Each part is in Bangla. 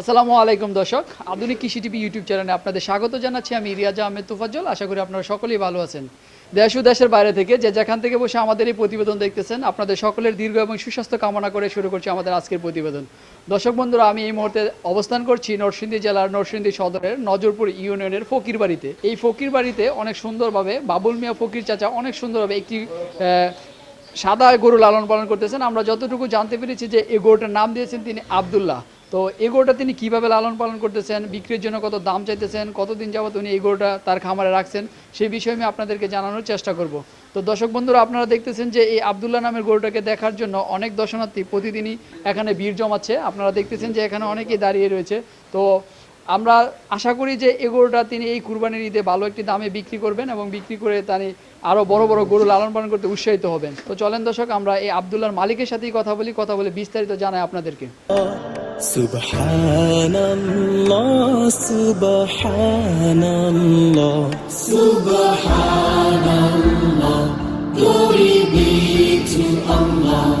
আসসালামু আলাইকুম দর্শক। আধুনিক কৃষি টিভি ইউটিউব চ্যানেলে আপনাদের স্বাগত জানাচ্ছি। আমি রিয়াজা আহমেদ তুফাজ্জল। আশা করি আপনারা সকলেই ভালো আছেন। দেশ ও দেশের বাইরে থেকে যে যেখান থেকে বসে আমাদের এই প্রতিবেদন দেখতেছেন, আপনাদের সকলের দীর্ঘ এবং সুস্বাস্থ্য কামনা করে শুরু করছি আমাদের আজকের প্রতিবেদন। দর্শক বন্ধুরা, আমি এই মুহূর্তে অবস্থান করছি নরসিংদী জেলার নরসিংদী সদরের নজরপুর ইউনিয়নের ফকির বাড়িতে এই ফকির বাড়িতে অনেক সুন্দরভাবে বাবুল মিয়া ফকির চাচা অনেক সুন্দরভাবে একটি সাদা গরু লালন পালন করতেছেন। আমরা যতটুকু জানতে পেরেছি যে এই গরুটার নাম দিয়েছেন তিনি আবদুল্লাহ। তো এই গরুটা তিনি কীভাবে লালন পালন করতেছেন, বিক্রির জন্য কত দাম চাইতেছেন, কতদিন যাবত উনি এই গরুটা তার খামারে রাখছেন, সেই বিষয়ে আমি আপনাদেরকে জানানোর চেষ্টা করব। তো দর্শক বন্ধুরা, আপনারা দেখতেছেন যে এই আবদুল্লাহ নামের গরুটাকে দেখার জন্য অনেক দর্শনার্থী প্রতিদিনই এখানে ভিড় জমাচ্ছে। আপনারা দেখতেছেন যে এখানে অনেকেই দাঁড়িয়ে রয়েছে। তো আমরা আশা করি যে এই গরুটা তিনি এই কুরবানির ঈদে ভালো একটি দামে বিক্রি করবেন এবং বিক্রি করে তিনি আরও বড় বড় গরু লালন পালন করতে উৎসাহিত হবেন তো চলেন দর্শক, আমরা এই আবদুল্লাহর মালিকের সাথেই কথা বলি, কথা বলে বিস্তারিত জানাই আপনাদেরকে Allah.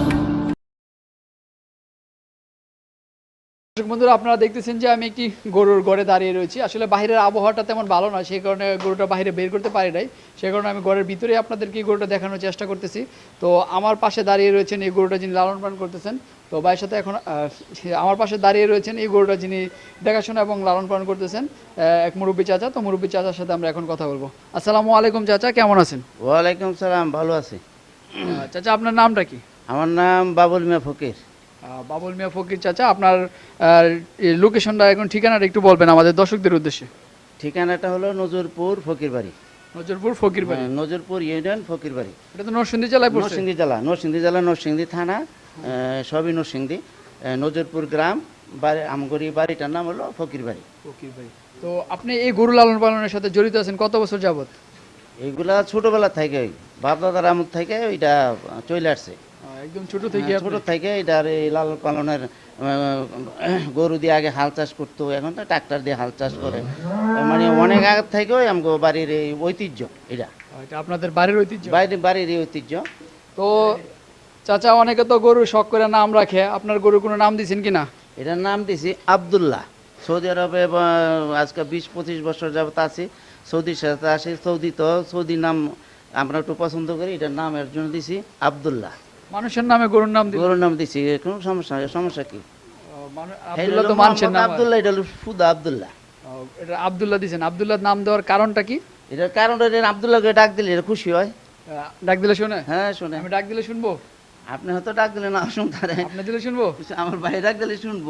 দর্শক বন্ধুরা আপনারা দেখতেছেন যে আমি একটি গরুর ঘরে দাঁড়িয়ে রয়েছি। আসলে বাইরের আবহাওয়াটা তেমন ভালো নয় সেই কারণে গরুটা বাইরে বের করতে পারি নাই। সেই কারণে আমি ঘরের ভিতরে আপনাদেরকে এই গরুটা দেখানোর চেষ্টা করতেছি। তো আমার পাশে দাঁড়িয়ে রয়েছেন এই গরুটা যিনি লালন পালন করতেছেন। তো ভাইয়ের সাথে এখন আমার পাশে দাঁড়িয়ে রয়েছেন এই গরুটা যিনি দেখাশোনা এবং লালন পালন করতেছেন এক মুরব্বী চাচা। তো মুরব্বী চাচার সাথে আমরা এখন কথা বলব। আসসালামু আলাইকুম চাচা কেমন আছেন? ওয়ালাইকুম সালাম ভালো আছি। চাচা আপনার নামটা কি? আমার নাম বাবুল মিয়া ফকির। বাবুল মিয়া ফকির চাচা আপনার লোকেশনটা এখন ঠিকানাটা একটু বলবেন আমাদের দর্শকদের উদ্দেশ্যে। ঠিকানাটা হলো নজরপুর ফকির বাড়ি নজরপুর ফকির বাড়ি হ্যাঁ, নজরপুর ইউনিয়ন ফকির বাড়ি এটা তো নরসিংদী জেলায় পড়ছে। নরসিংদী জেলা নরসিংদী জেলা নরসিংদী থানা সবই নরসিংদী। নজরপুর গ্রাম বাড়ি আমগরি বাড়িটার নাম হলো ফকির বাড়ি ফকির বাড়ি তো আপনি এই গরু লালন পালনের সাথে জড়িত আছেন কত বছর যাবত এইগুলা ছোটবেলা থেকে বাপ দাদার আমল থেকে ওইটা চলে আসছে। একদম ছোট থেকে হ্যাঁ, ছোট থেকে এটার এই লাল পালনের গরু দিয়ে আগে হাল চাষ করতো এখন তো ট্রাক্টর দিয়ে হাল চাষ করে। মানে অনেক আগের থেকেও আমাকে বাড়ির এই ঐতিহ্য এটা। আপনাদের বাড়ির ঐতিহ্য? বাইরে বাড়ির এই ঐতিহ্য। তো চাচা অনেকে তো গরু শখ করে নাম রাখে আপনার গরু কোনো নাম দিয়েছেন কি না? এটার নাম দিছি আবদুল্লাহ। সৌদি আরবে আজকে বিশ পঁচিশ বছর যাবত আছি সৌদির সাথে আসি সৌদি তো সৌদি নাম আমরা একটু পছন্দ করি এটার নাম এর জন্য দিছি আবদুল্লাহ। মানুষের নামে গরুর নাম গরুর নাম দিছি কোনো সমস্যা সমস্যা কি? আবদুল্লাহ তো মানুষের নাম আবদুল্লাহ এটা হলো আবদুল্লাহ। এটা আবদুল্লাহ দিয়েছেন আবদুল্লাহ নাম দেওয়ার কারণটা কি? এটার কারণ এটা আবদুল্লাহকে ডাক দিলে এটা খুশি হয়। ডাক দিলে শুনে? হ্যাঁ শুনে। আমি ডাক দিলে শুনব? আপনি হয়তো ডাক দিলে না শুনতারে আপনি দিলে শুনব? আমার ভাই ডাক দিলে শুনব।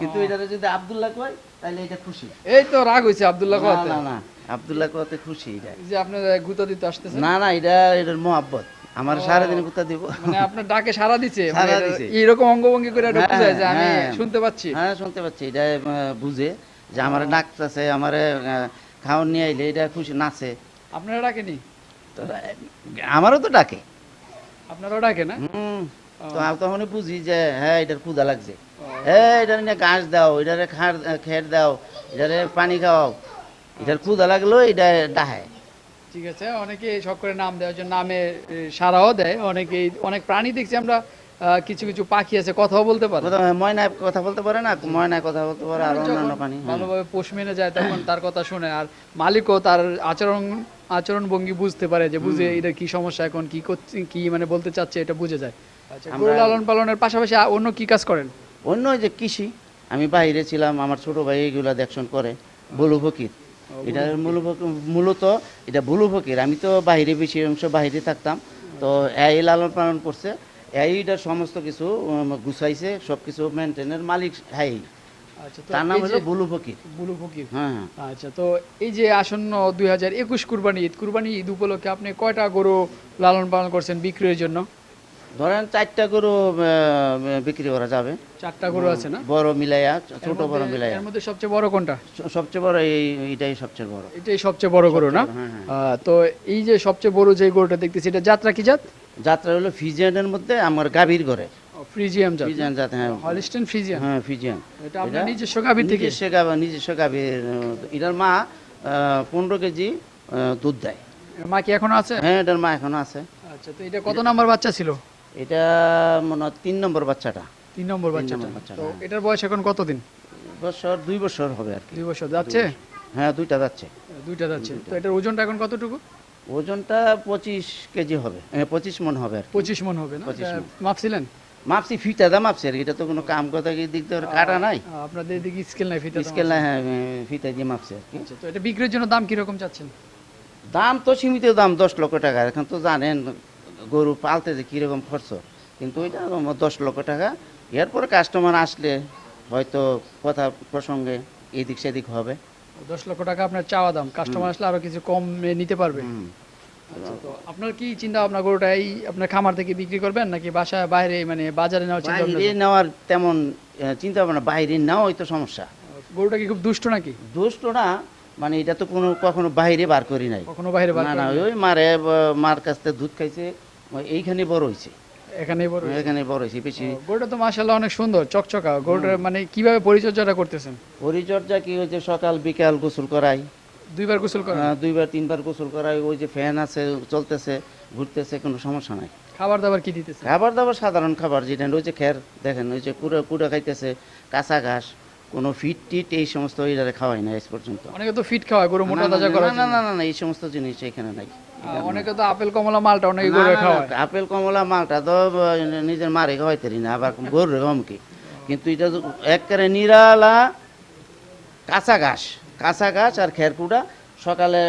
কিন্তু এটারে যদি আবদুল্লাহ কয় তাহলে এটা খুশি। এই তো রাগ হয়েছে আবদুল্লাহ কথা না না আবদুল্লাহ কতে খুশি এটা। যে আপনি গুতা দিতে আসতেছেন না না এটা এটার মোহাব্বত। আমার সারাদিন কোথা দিব। মানে আপনার ডাকে সারা দিছে মানে দিছে। এইরকম অঙ্গভঙ্গি করে এটা হ্যাঁ, যে আমি হ্যাঁ। শুনতে পাচ্ছি। হ্যাঁ শুনতে পাচ্ছি। এটা বুঝে যে আমার ডাকতেছে আমার খাওয়ান নিয়ে আইলে এটা খুশি নাচে। আপনারা ডাকেনি? তো আমারও তো ডাকে। আপনারাও ডাকে না? হুম। তো তখন বুঝি যে হ্যাঁ এটার ক্ষুদা লাগছে। হ্যাঁ এটার নিয়ে ঘাস দাও এটারে খের দাও এটারে পানি খাওয়াও। এটার ক্ষুদা লাগল এটা ডাহে ঠিক আছে? অনেকে শখ করে নাম দেওয়ার জন্য নামে সারাও দেয়। অনেকে অনেক প্রাণী দেখছি আমরা কিছু কিছু পাখি আছে কথাও বলতে পারে। ময়নায় কথা বলতে পারে না ময়নায় কথা বলতে পারে আর অন্যান্য প্রাণী হ্যাঁ। ভালোভাবে পোষ মেনে যায় তখন তার কথা শুনে আর মালিকও তার আচরণ আচরণ ভঙ্গি বুঝতে পারে যে বুঝে এটা কি সমস্যা এখন কি করছে কি মানে বলতে চাচ্ছে এটা বুঝে যায়। আচ্ছা গরু লালন পালনের পাশাপাশি অন্য কি কাজ করেন? অন্য যে কৃষি আমি বাইরে ছিলাম আমার ছোট ভাই এগুলা দেখশন করে বলু ফকির। এটা মূলত এটা বুলু ফকির আমি তো বাইরে বেশি অংশ বাইরে থাকতাম। তো এই লালন পালন করছে। এইটার সমস্ত কিছু গুছাইছে সব কিছু মেনটেনের মালিক হ্যাঁ তার নাম হলো বুলু ফকির বুলু ফকির হ্যাঁ। আচ্ছা তো এই যে আসন্ন দুই হাজার একুশ কুরবানি ঈদ কুরবানি ঈদ উপলক্ষে আপনি কয়টা গরু লালন পালন করছেন বিক্রির জন্য? ধরেন চারটা গরু বিক্রি করা যাবে। চারটা গরু আছে না? বড় মিলাইয়া ছোট বড় মিলাইয়া। এর মধ্যে সবচেয়ে বড় কোনটা? সবচেয়ে বড় এই এটাই সবচেয়ে বড়। এটাই সবচেয়ে বড় গরু না? হ্যাঁ, হ্যাঁ। তো এই যে সবচেয়ে বড় যে গরুটা দেখতেছি এটা যাত্রা কি জাত? যাত্রা হলো ফিজিয়ানের মধ্যে আমার গাভীর ঘরে। ফ্রিজিয়াম জাত ফিজিয়ান জাত হ্যাঁ। হলিস্টেন ফ্রিজিয়াম হ্যাঁ ফিজিয়ান। এটা আপনার নিজস্ব গাভীর থেকে? নিজস্ব গাভী নিজস্ব গাভীর এটার মা পনেরো কেজি দুধ দেয়। মা কি এখনও আছে? হ্যাঁ এটার মা এখনও আছে। আচ্ছা তো এটা কত নাম্বার বাচ্চা ছিল? এটা মনে হয় তিন নম্বর বাচ্চাটা। তিন নম্বর বাচ্চাটা। তো হ্যাঁ। এটার বয়স এখন কতদিন? বছর দুই বছর হবে আর কি। দুই বছর যাচ্ছে? হ্যাঁ দুইটা যাচ্ছে। দুইটা যাচ্ছে। তো এটার ওজনটা এখন কতটুকু? ওজনটা পঁচিশ কেজি হবে। পঁচিশ মন হবে আর পঁচিশ মন হবে না? 25 এটা মণ। মাপছিলেন? মাপছি ফিতা দা মাপছি আর এটা তো কোনো কাম কথা কি দিক দিয়ে কাটা নাই। আপনাদের এদিকে স্কেল নাই ফিতা স্কেল না হ্যাঁ ফিতা দিয়ে মাপছি আর কি। আচ্ছা তো এটা বিক্রির জন্য দাম কীরকম চাচ্ছেন? দাম তো সীমিত দাম দশ লক্ষ টাকা। এখন তো জানেন গরু পালতে যে কীরকম খরচ? কিন্তু ওইটা দশ লক্ষ টাকা। এরপরে কাস্টমার আসলে হয়তো কথা প্রসঙ্গে এদিক সেদিক হবে। দশ লক্ষ টাকা আপনার চাওয়া দাম। কাস্টমার আসলে আরও কিছু কম নিতে পারবে। আচ্ছা তো আপনার কি চিন্তা ভাবনা গরুটা এই আপনার খামার থেকে বিক্রি করবেন নাকি বাসায় বাইরে মানে বাজারে নেওয়ার চিন্তা বাইরে নেওয়ার তেমন চিন্তা ভাবনা বাইরে নেওয়াই তো সমস্যা। গরুটা কি খুব দুষ্ট নাকি? দুষ্ট না মানে এটা তো কোনো কখনো বাইরে বার করি নাই। কখনো বাইরে বার না? ওই মারে মার কাছ থেকে দুধ খাইছে এইখানে বড় হয়েছে। এখানেই বড় এখানে বড় হয়েছে বেশি গরুটা তো মাশাআল্লাহ অনেক সুন্দর চকচকা। গরুটার মানে কীভাবে পরিচর্যাটা করতেছেন? পরিচর্যা কি হয়েছে সকাল বিকাল গোসল করাই। দুইবার গোসল করেন আহ, দুইবার তিনবার গোসল করাই। ওই যে ফ্যান আছে চলতেছে ঘুরতেছে কোনো সমস্যা নাই। খাবার দাবার কি দিতেছে? খাবার দাবার সাধারণ খাবার যেটা ওই যে খের দেখেন ওই যে কুড়া কুড়া খাইতেছে কাঁচা ঘাস কোনো ফিট টিট এই সমস্ত ওইটারে খাওয়াই না আজ পর্যন্ত। অনেকে তো ফিট খাওয়ায় গরু মোটা তাজা না, করার না না না না এই সমস্ত জিনিস এখানে নাই। অনেকে তো আপেল কমলা মালটা অনেকে গরু খাওয়ায়। আপেল কমলা মালটা তো নিজের মারে খাওয়াইতে না আবার গরুর কমকি কিন্তু এটা একেবারে নিরালা কাঁচা ঘাস কাঁচা ঘাস আর খের কুড়া সকালে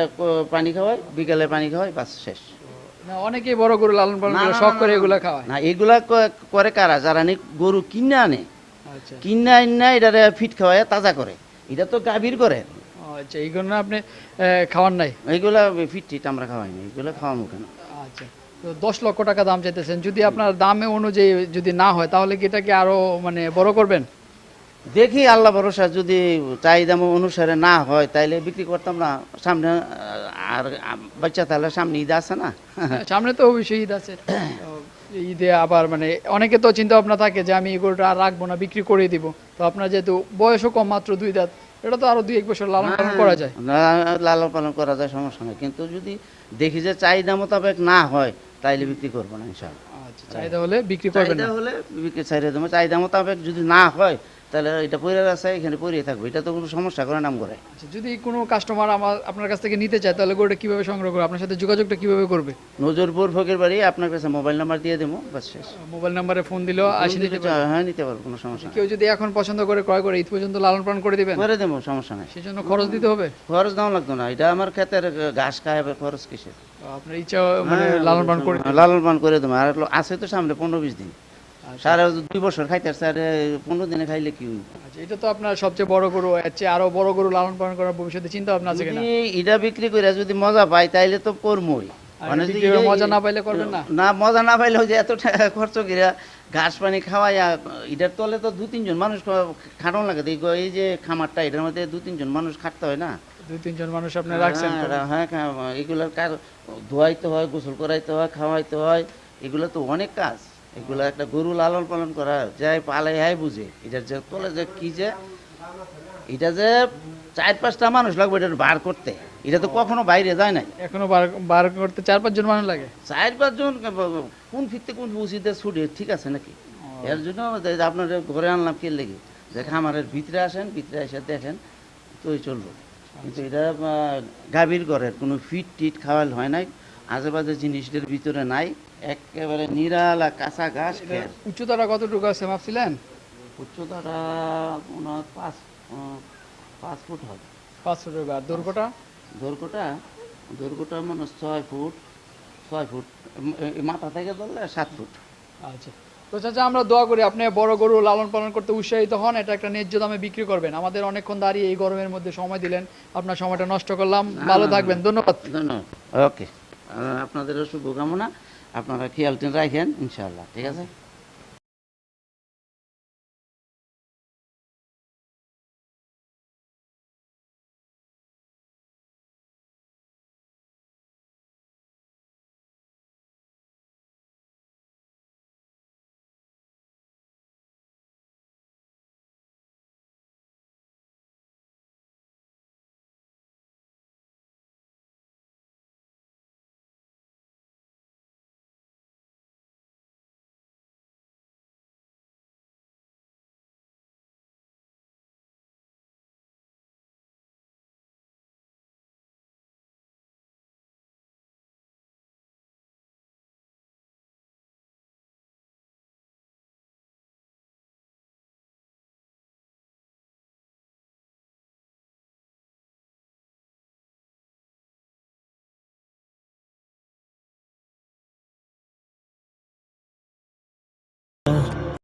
পানি খাওয়াই বিকালে পানি খাওয়াই বাস শেষ। না অনেকেই বড় গরু লালন পালন করে শখ করে এগুলা খাওয়ায়। না এগুলা করে কারা? যারা নি গরু কিনে আনে আচ্ছা। কিনে আনে এটারে ফিট খাওয়াই তাজা করে। এটা তো গাভীর করে। আচ্ছা এইগুলো আপনি আহ, খাওয়ার নাই? এইগুলা ফিট আমরা খাওয়াই না এগুলো খাওয়াবো কেন? আচ্ছা তো দশ লক্ষ টাকা দাম চাইতেছেন যদি আপনার দামে অনুযায়ী যদি না হয় তাহলে কি এটাকে আরও মানে বড় করবেন? দেখি আল্লাহ ভরসা যদি চাহিদা অনুসারে না হয় তাইলে বিক্রি করতাম না সামনে আর বাচ্চা তাহলে সামনে ঈদ আছে না? সামনে তো অবশ্যই ঈদ আছে। ঈদে আবার মানে অনেকে তো চিন্তা ভাবনা থাকে যে আমি এই গরুটা আর রাখব না বিক্রি করে দিব। তো আপনার যেহেতু বয়সও কম মাত্র দুই দাঁত এটা তো আরও দুই এক বছর লালন পালন করা যায়। লালন পালন করা যায়, সমস্যা নেই। কিন্তু যদি দেখি যে চাহিদা মোতাবেক না হয় তাইলে বিক্রি করব না ইনশাল্লাহ আচ্ছা চাহিদা হলে বিক্রি করবেন চাহিদা হলে বিক্রি চাহিদা দেবো। চাহিদা মোতাবেক যদি না হয় তাহলে এটা পরে আছে এখানে পরিয়ে থাকবে। এটা তো কোনো সমস্যা করে নাম করে আচ্ছা, যদি কোনো কাস্টমার আমার আপনার কাছ থেকে নিতে চায় তাহলে গরুটা কীভাবে সংগ্রহ করবে? আপনার সাথে যোগাযোগটা কীভাবে করবে? নজরপুর ফকির বাড়ি আপনার কাছে মোবাইল নাম্বার দিয়ে দেবো বাস শেষ। মোবাইল নাম্বারে ফোন দিলেও আসি নিতে পারবে। হ্যাঁ নিতে পারব কোনো সমস্যা কেউ যদি এখন পছন্দ করে ক্রয় করে ঈদ পর্যন্ত লালন পালন করে দিবেন? করে দেবো সমস্যা নাই। সেই জন্য খরচ দিতে হবে? খরচ দাম লাগতো না। এটা আমার ক্ষেতের ঘাস খায় খরচ কিসের? আপনার ইচ্ছা মানে হ্যাঁ, লালন পালন করে হ্যাঁ, লালন পালন করে দেবো। আর আছে তো সামনে পনেরো বিশ দিন। আচ্ছা। সারা দুই বছর খাইতে স্যার পনেরো দিনে খাইলে কি আচ্ছা এটা তো আপনার সবচেয়ে বড় গরু চেয়ে আরও বড় গরু লালন পালন করার ভবিষ্যতে চিন্তা ভাবনা আছে কিনা? এটা বিক্রি করে যদি মজা পাই তাইলে তো করমই। মানে মজা না পাইলে করবেন না? না মজা না পাইলে যে এত টাকা খরচ ঘাস পানি খাওয়াইয়া এটার তলে তো দু তিনজন মানুষ খাটানো লাগে এই যে খামারটা এটার মধ্যে দু তিনজন মানুষ খাটতে হয় না? দুই তিনজন মানুষ আপনি রাখছেন হ্যাঁ, হ্যাঁ এগুলোর কার ধোয়াইতে হয় গোসল করাইতে হয় খাওয়াইতে হয় এগুলো তো অনেক কাজ। এগুলো একটা গরু লালন পালন করা যাই পালে হাই বুঝে। এটার যে তলে যে কি যে এটা যে চার পাঁচটা মানুষ লাগবে এটা বার করতে। এটা তো কখনো বাইরে যায় নাই। এখনও বার বার করতে চার পাঁচজন মানুষ লাগে? চার পাঁচজন কোন ফিরতে কোন বুঝিতে ছুটে ঠিক আছে নাকি? এর জন্য আপনার ঘরে আনলাম কে লেগে? যে খামারের ভিতরে আসেন ভিতরে এসে দেখেন তোই চলবো। কিন্তু এটা গাভীর ঘরের কোনো ফিট টিট খাওয়াল হয় নাই। আশেপাশে জিনিসটার ভিতরে নাই। একেবারে নিরালা কাঁচা ঘাস উচ্চতাটা কতটুকু আছে মাপছিলেন উচ্চতাটা মনে হয় পাঁচ পাঁচ ফুট হবে। পাঁচশো টাকা আর দৈর্ঘ্যটা? দৈর্ঘ্যটা দৈর্ঘ্যটা মনে ছয় ফুট ছয় ফুট। মাথা থেকে ধরলে সাত ফুট। আচ্ছা। তো চাচা আমরা দোয়া করি আপনি বড় গরু লালন পালন করতে উৎসাহিত হন এটা একটা ন্যায্য দামে বিক্রি করবেন। আমাদের অনেকক্ষণ দাঁড়িয়ে এই গরমের মধ্যে সময় দিলেন আপনার সময়টা নষ্ট করলাম। ভালো থাকবেন ধন্যবাদ। ধন্যবাদ। ওকে। আপনাদেরও শুভকামনা আপনারা খেয়াল রাখেন ইনশাল্লাহ ঠিক আছে?